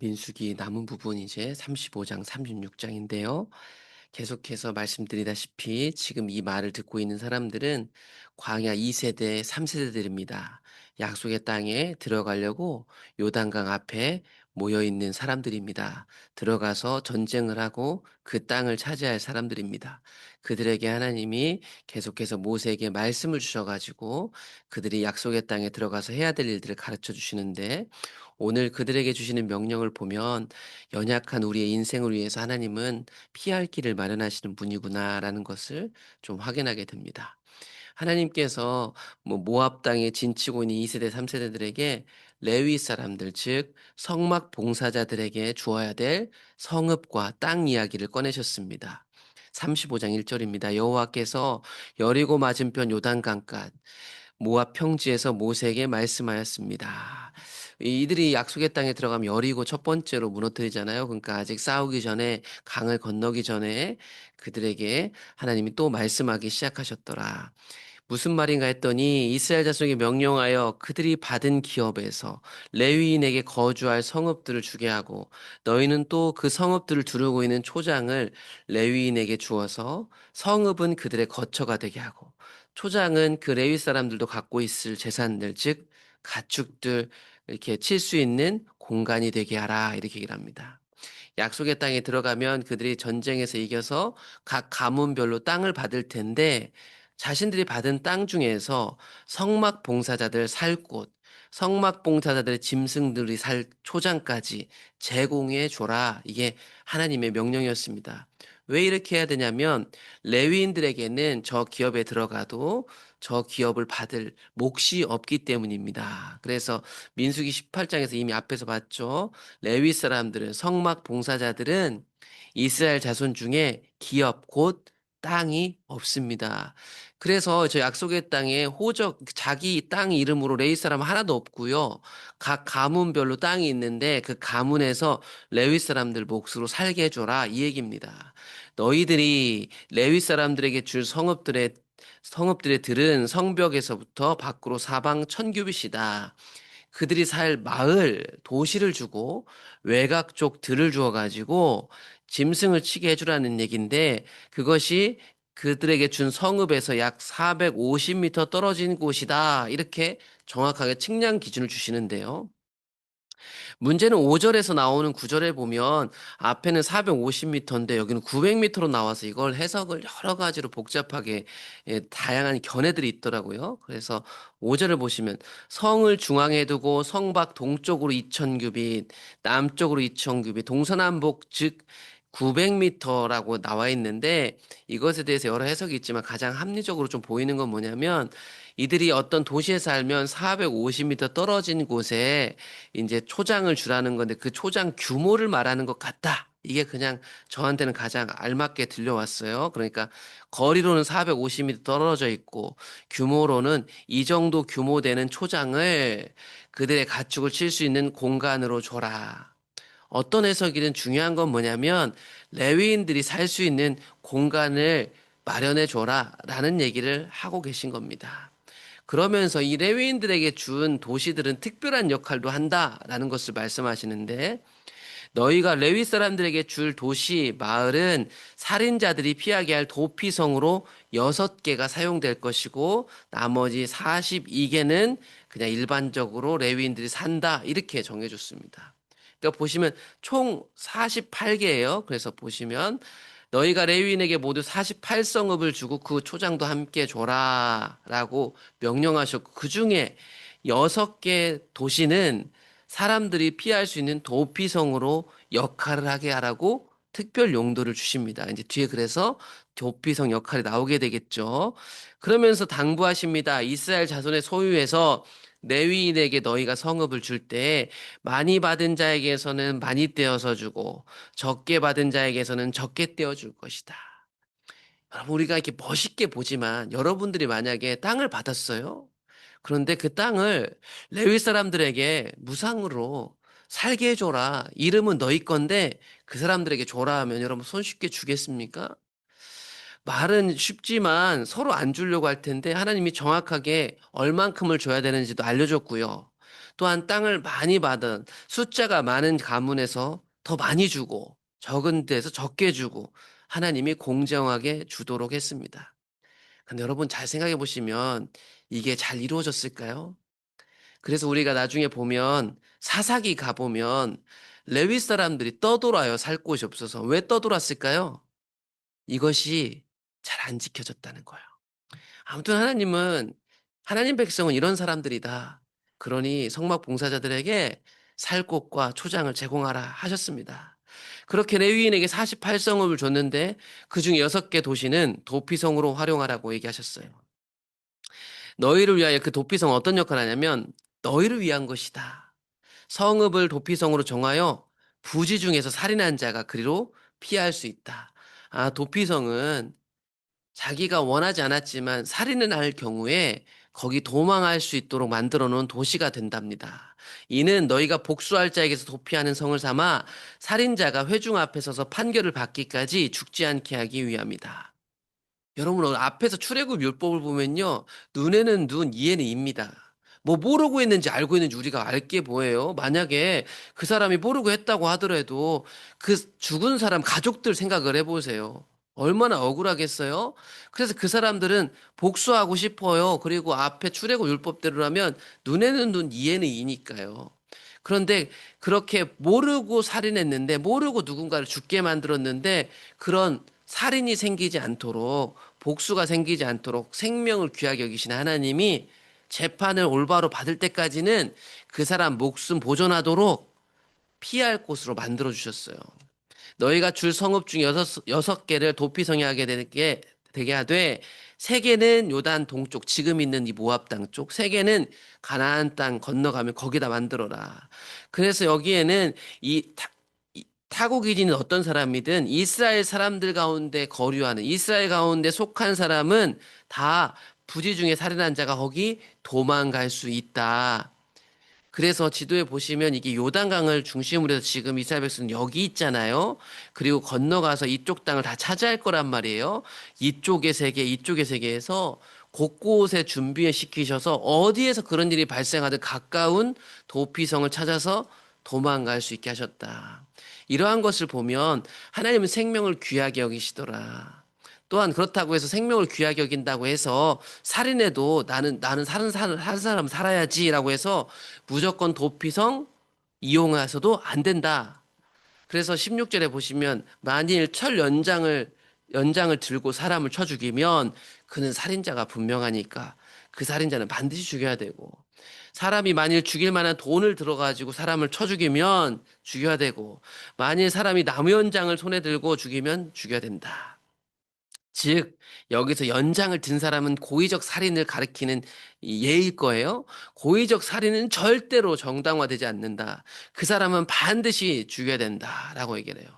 민수기 남은 부분 이제 35장, 36장인데요. 계속해서 말씀드리다시피 지금 이 말을 듣고 있는 사람들은 광야 2세대, 3세대들입니다. 약속의 땅에 들어가려고 요단강 앞에 모여 있는 사람들입니다. 들어가서 전쟁을 하고 그 땅을 차지할 사람들입니다. 그들에게 하나님이 계속해서 모세에게 말씀을 주셔가지고 그들이 약속의 땅에 들어가서 해야 될 일들을 가르쳐 주시는데 오늘 그들에게 주시는 명령을 보면 연약한 우리의 인생을 위해서 하나님은 피할 길을 마련하시는 분이구나라는 것을 좀 확인하게 됩니다. 하나님께서 뭐 모압 땅에 진치고 있는 2세대, 3세대들에게 레위 사람들, 즉 성막 봉사자들에게 주어야 될 성읍과 땅 이야기를 꺼내셨습니다. 35장 1절입니다. 여호와께서 여리고 맞은편 요단강가 모압 평지에서 모세에게 말씀하였습니다. 이들이 약속의 땅에 들어가면 여리고 첫 번째로 무너뜨리잖아요. 그러니까 아직 싸우기 전에 강을 건너기 전에 그들에게 하나님이 또 말씀하기 시작하셨더라. 무슨 말인가 했더니 이스라엘 자손에게 명령하여 그들이 받은 기업에서 레위인에게 거주할 성읍들을 주게 하고 너희는 또 그 성읍들을 두르고 있는 초장을 레위인에게 주어서 성읍은 그들의 거처가 되게 하고 초장은 그 레위 사람들도 갖고 있을 재산들 즉 가축들 이렇게 칠 수 있는 공간이 되게 하라 이렇게 얘기를 합니다. 약속의 땅에 들어가면 그들이 전쟁에서 이겨서 각 가문별로 땅을 받을 텐데 자신들이 받은 땅 중에서 성막 봉사자들 살 곳, 성막 봉사자들의 짐승들이 살 초장까지 제공해 줘라. 이게 하나님의 명령이었습니다. 왜 이렇게 해야 되냐면 레위인들에게는 저 기업에 들어가도 저 기업을 받을 몫이 없기 때문입니다. 그래서 민수기 18장에서 이미 앞에서 봤죠. 레위 사람들은 성막 봉사자들은 이스라엘 자손 중에 기업 곧 땅이 없습니다. 그래서 저 약속의 땅에 호적 자기 땅 이름으로 레위 사람 하나도 없고요. 각 가문별로 땅이 있는데 그 가문에서 레위 사람들 몫으로 살게 해줘라 이 얘기입니다. 너희들이 레위 사람들에게 줄 성읍들의 성읍들의 들은 성벽에서부터 밖으로 사방 천규빗이다. 그들이 살 마을, 도시를 주고 외곽 쪽 들을 주어 가지고 짐승을 치게 해주라는 얘기인데 그것이 그들에게 준 성읍에서 약 450m 떨어진 곳이다. 이렇게 정확하게 측량 기준을 주시는데요. 문제는 5절에서 나오는 9절에 보면 앞에는 450m인데 여기는 900m로 나와서 이걸 해석을 여러 가지로 복잡하게 예, 다양한 견해들이 있더라고요. 그래서 5절을 보시면 성을 중앙에 두고 성밖 동쪽으로 2000규빗, 남쪽으로 2000규빗, 동서남북 즉 900m라고 나와 있는데 이것에 대해서 여러 해석이 있지만 가장 합리적으로 좀 보이는 건 뭐냐면 이들이 어떤 도시에 살면 450m 떨어진 곳에 이제 초장을 주라는 건데 그 초장 규모를 말하는 것 같다. 이게 그냥 저한테는 가장 알맞게 들려왔어요. 그러니까 거리로는 450m 떨어져 있고 규모로는 이 정도 규모 되는 초장을 그들의 가축을 칠 수 있는 공간으로 줘라. 어떤 해석이든 중요한 건 뭐냐면 레위인들이 살 수 있는 공간을 마련해 줘라라는 얘기를 하고 계신 겁니다. 그러면서 이 레위인들에게 준 도시들은 특별한 역할도 한다라는 것을 말씀하시는데 너희가 레위 사람들에게 줄 도시 마을은 살인자들이 피하게 할 도피성으로 여섯 개가 사용될 것이고 나머지 42개는 그냥 일반적으로 레위인들이 산다 이렇게 정해 줬습니다. 그러니까 보시면 총 48개예요. 그래서 보시면 너희가 레위인에게 모두 48성읍을 주고 그 초장도 함께 줘라라고 명령하셨고 그 중에 6개 도시는 사람들이 피할 수 있는 도피성으로 역할을 하게 하라고 특별 용도를 주십니다. 이제 뒤에 그래서 도피성 역할이 나오게 되겠죠. 그러면서 당부하십니다. 이스라엘 자손의 소유에서 레위인에게 너희가 성읍을 줄때 많이 받은 자에게서는 많이 떼어서 주고 적게 받은 자에게서는 적게 떼어 줄 것이다. 여러분 우리가 이렇게 멋있게 보지만 여러분들이 만약에 땅을 받았어요. 그런데 그 땅을 레위 사람들에게 무상으로 살게 해줘라. 이름은 너희 건데 그 사람들에게 줘라 하면 여러분 손쉽게 주겠습니까? 말은 쉽지만 서로 안 주려고 할 텐데 하나님이 정확하게 얼만큼을 줘야 되는지도 알려줬고요. 또한 땅을 많이 받은 숫자가 많은 가문에서 더 많이 주고 적은 데서 적게 주고 하나님이 공정하게 주도록 했습니다. 근데 여러분 잘 생각해 보시면 이게 잘 이루어졌을까요? 그래서 우리가 나중에 보면 사사기 가보면 레위 사람들이 떠돌아요. 살 곳이 없어서. 왜 떠돌았을까요? 이것이 잘 안 지켜졌다는 거예요. 아무튼 하나님은 하나님 백성은 이런 사람들이다. 그러니 성막 봉사자들에게 살 곳과 초장을 제공하라 하셨습니다. 그렇게 레위인에게 48성읍을 줬는데 그중 6개 도시는 도피성으로 활용하라고 얘기하셨어요. 너희를 위하여 그 도피성 어떤 역할을 하냐면 너희를 위한 것이다. 성읍을 도피성으로 정하여 부지 중에서 살인한 자가 그리로 피할 수 있다. 아, 도피성은 자기가 원하지 않았지만 살인을 할 경우에 거기 도망할 수 있도록 만들어 놓은 도시가 된답니다. 이는 너희가 복수할 자에게서 도피하는 성을 삼아 살인자가 회중 앞에 서서 판결을 받기까지 죽지 않게 하기 위함이다. 여러분 오늘 앞에서 출애굽 율법을 보면요. 눈에는 눈, 이에는 입니다. 뭐 모르고 했는지 알고 있는지 우리가 알게 보여요. 만약에 그 사람이 모르고 했다고 하더라도 그 죽은 사람 가족들 생각을 해보세요. 얼마나 억울하겠어요? 그래서 그 사람들은 복수하고 싶어요. 그리고 앞에 출애굽 율법대로라면 눈에는 눈, 이에는 이니까요. 그런데 그렇게 모르고 살인했는데 모르고 누군가를 죽게 만들었는데 그런 살인이 생기지 않도록 복수가 생기지 않도록 생명을 귀하게 여기신 하나님이 재판을 올바로 받을 때까지는 그 사람 목숨 보존하도록 피할 곳으로 만들어 주셨어요. 너희가 줄 성읍 중 여섯, 여섯 개를 도피성에 하게 되게, 되게 하되 세 개는 요단 동쪽 지금 있는 이 모압 땅 쪽, 세 개는 가나안 땅 건너가면 거기다 만들어라. 그래서 여기에는 이 타, 이 타국인인 어떤 사람이든 이스라엘 사람들 가운데 거류하는 이스라엘 가운데 속한 사람은 다 부지 중에 살인한 자가 거기 도망갈 수 있다. 그래서 지도에 보시면 이게 요단강을 중심으로 해서 지금 이스라엘 백성은 여기 있잖아요. 그리고 건너가서 이쪽 땅을 다 차지할 거란 말이에요. 이쪽의 세계, 이쪽의 세계에서 곳곳에 준비해 시키셔서 어디에서 그런 일이 발생하든 가까운 도피성을 찾아서 도망갈 수 있게 하셨다. 이러한 것을 보면 하나님은 생명을 귀하게 여기시더라. 또한 그렇다고 해서 생명을 귀하게 여긴다고 해서 살인해도 나는 나는 사는 사는 한 사람 살아야지라고 해서 무조건 도피성 이용해서도 안 된다. 그래서 16절에 보시면 만일 철 연장을 연장을 들고 사람을 쳐 죽이면 그는 살인자가 분명하니까 그 살인자는 반드시 죽여야 되고 사람이 만일 죽일 만한 돈을 들어가지고 사람을 쳐 죽이면 죽여야 되고 만일 사람이 나무 연장을 손에 들고 죽이면 죽여야 된다. 즉 여기서 연장을 든 사람은 고의적 살인을 가리키는 이 예일 거예요. 고의적 살인은 절대로 정당화되지 않는다. 그 사람은 반드시 죽여야 된다라고 얘기를 해요.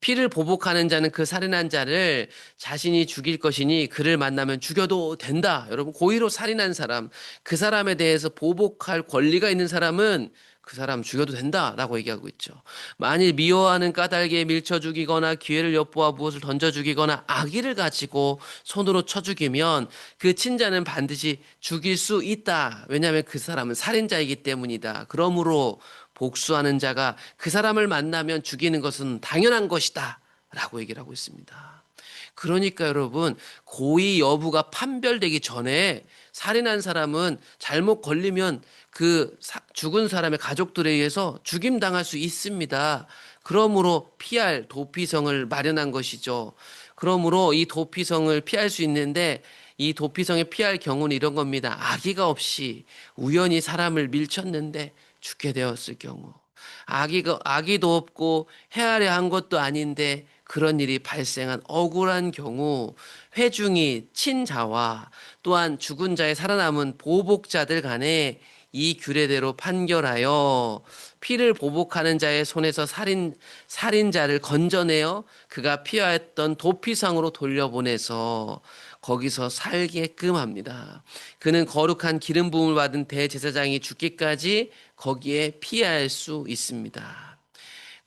피를 보복하는 자는 그 살인한 자를 자신이 죽일 것이니 그를 만나면 죽여도 된다. 여러분 고의로 살인한 사람, 그 사람에 대해서 보복할 권리가 있는 사람은 그 사람 죽여도 된다라고 얘기하고 있죠. 만일 미워하는 까닭에 밀쳐 죽이거나 기회를 엿보아 무엇을 던져 죽이거나 악의를 가지고 손으로 쳐 죽이면 그 친자는 반드시 죽일 수 있다. 왜냐하면 그 사람은 살인자이기 때문이다. 그러므로 복수하는 자가 그 사람을 만나면 죽이는 것은 당연한 것이다. 라고 얘기를 하고 있습니다. 그러니까 여러분, 고의 여부가 판별되기 전에 살인한 사람은 잘못 걸리면 그 죽은 사람의 가족들에 의해서 죽임 당할 수 있습니다. 그러므로 피할 도피성을 마련한 것이죠. 그러므로 이 도피성을 피할 수 있는데 이 도피성에 피할 경우는 이런 겁니다. 아기가 없이 우연히 사람을 밀쳤는데 죽게 되었을 경우. 아기가, 아기도 없고 헤아려 한 것도 아닌데 그런 일이 발생한 억울한 경우 회중이 친자와 또한 죽은 자의 살아남은 보복자들 간에 이 규례대로 판결하여 피를 보복하는 자의 손에서 살인 살인자를 건져내어 그가 피하였던 도피상으로 돌려보내서 거기서 살게끔 합니다. 그는 거룩한 기름 부음을 받은 대제사장이 죽기까지 거기에 피할 수 있습니다.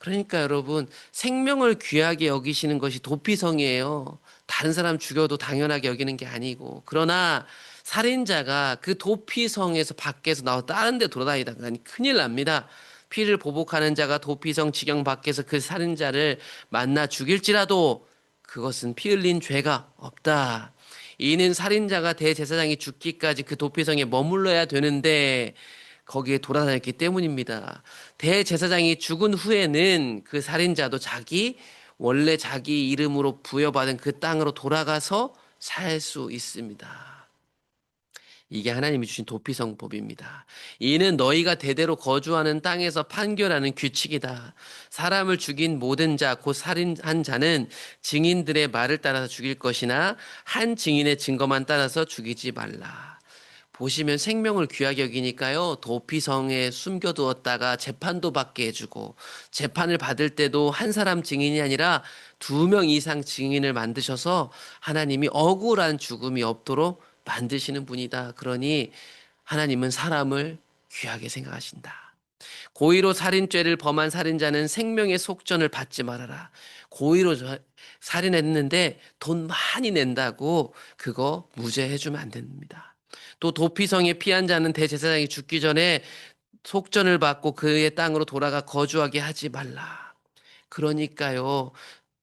그러니까 여러분 생명을 귀하게 여기시는 것이 도피성이에요. 다른 사람 죽여도 당연하게 여기는 게 아니고 그러나 살인자가 그 도피성에서 밖에서 나와 다른 데 돌아다니다가 큰일 납니다. 피를 보복하는 자가 도피성 지경 밖에서 그 살인자를 만나 죽일지라도 그것은 피 흘린 죄가 없다. 이는 살인자가 대제사장이 죽기까지 그 도피성에 머물러야 되는데 거기에 돌아다녔기 때문입니다. 대제사장이 죽은 후에는 그 살인자도 자기 원래 자기 이름으로 부여받은 그 땅으로 돌아가서 살 수 있습니다. 이게 하나님이 주신 도피성법입니다. 이는 너희가 대대로 거주하는 땅에서 판결하는 규칙이다. 사람을 죽인 모든 자, 곧 살인한 자는 증인들의 말을 따라서 죽일 것이나 한 증인의 증거만 따라서 죽이지 말라. 보시면 생명을 귀하게 여기니까요. 도피성에 숨겨두었다가 재판도 받게 해주고 재판을 받을 때도 한 사람 증인이 아니라 두 명 이상 증인을 만드셔서 하나님이 억울한 죽음이 없도록 만드시는 분이다. 그러니 하나님은 사람을 귀하게 생각하신다. 고의로 살인죄를 범한 살인자는 생명의 속전을 받지 말아라. 고의로 살인했는데 돈 많이 낸다고 그거 무죄해주면 안 됩니다. 또 도피성에 피한 자는 대제사장이 죽기 전에 속전을 받고 그의 땅으로 돌아가 거주하게 하지 말라. 그러니까요.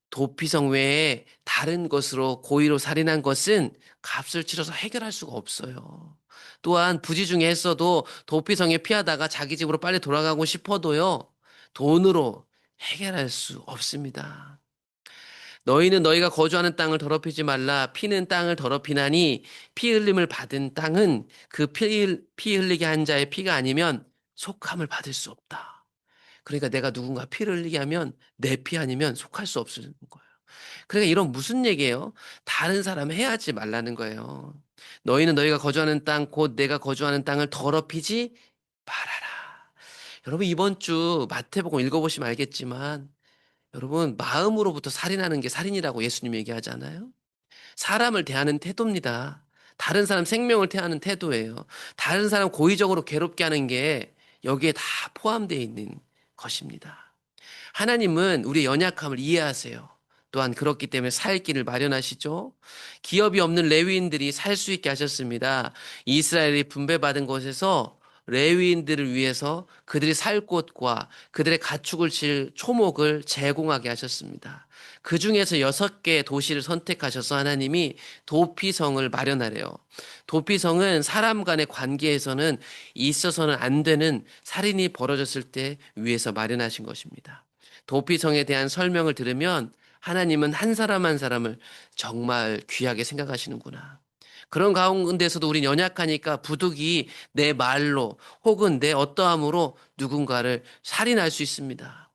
도피성 외에 다른 것으로 고의로 살인한 것은 값을 치러서 해결할 수가 없어요. 또한 부지 중에 했어도 도피성에 피하다가 자기 집으로 빨리 돌아가고 싶어도요. 돈으로 해결할 수 없습니다. 너희는 너희가 거주하는 땅을 더럽히지 말라. 피는 땅을 더럽히나니 피 흘림을 받은 땅은 그 피, 피 흘리게 한 자의 피가 아니면 속함을 받을 수 없다. 그러니까 내가 누군가 피를 흘리게 하면 내 피 아니면 속할 수 없는 거예요. 그러니까 이런 무슨 얘기예요? 다른 사람 해야지 말라는 거예요. 너희는 너희가 거주하는 땅, 곧 내가 거주하는 땅을 더럽히지 말아라. 여러분 이번 주 마태복음 읽어보시면 알겠지만 여러분 마음으로부터 살인하는 게 살인이라고 예수님 얘기하잖아요. 사람을 대하는 태도입니다. 다른 사람 생명을 대하는 태도예요. 다른 사람 고의적으로 괴롭게 하는 게 여기에 다 포함되어 있는 것입니다. 하나님은 우리의 연약함을 이해하세요. 또한 그렇기 때문에 살 길을 마련하시죠. 기업이 없는 레위인들이 살 수 있게 하셨습니다. 이스라엘이 분배받은 곳에서 레위인들을 위해서 그들이 살 곳과 그들의 가축을 칠 초목을 제공하게 하셨습니다. 그 중에서 여섯 개의 도시를 선택하셔서 하나님이 도피성을 마련하래요. 도피성은 사람 간의 관계에서는 있어서는 안 되는 살인이 벌어졌을 때 위해서 마련하신 것입니다. 도피성에 대한 설명을 들으면 하나님은 한 사람 한 사람을 정말 귀하게 생각하시는구나. 그런 가운데서도 우린 연약하니까 부득이 내 말로 혹은 내 어떠함으로 누군가를 살인할 수 있습니다.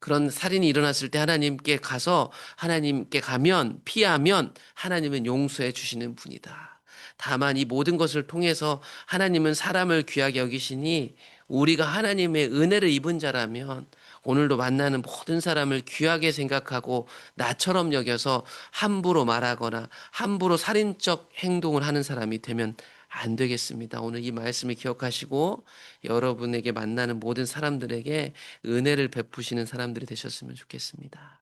그런 살인이 일어났을 때 하나님께 가서 하나님께 가면 피하면 하나님은 용서해 주시는 분이다. 다만 이 모든 것을 통해서 하나님은 사람을 귀하게 여기시니 우리가 하나님의 은혜를 입은 자라면 오늘도 만나는 모든 사람을 귀하게 생각하고 나처럼 여겨서 함부로 말하거나 함부로 살인적 행동을 하는 사람이 되면 안 되겠습니다. 오늘 이 말씀을 기억하시고 여러분에게 만나는 모든 사람들에게 은혜를 베푸시는 사람들이 되셨으면 좋겠습니다.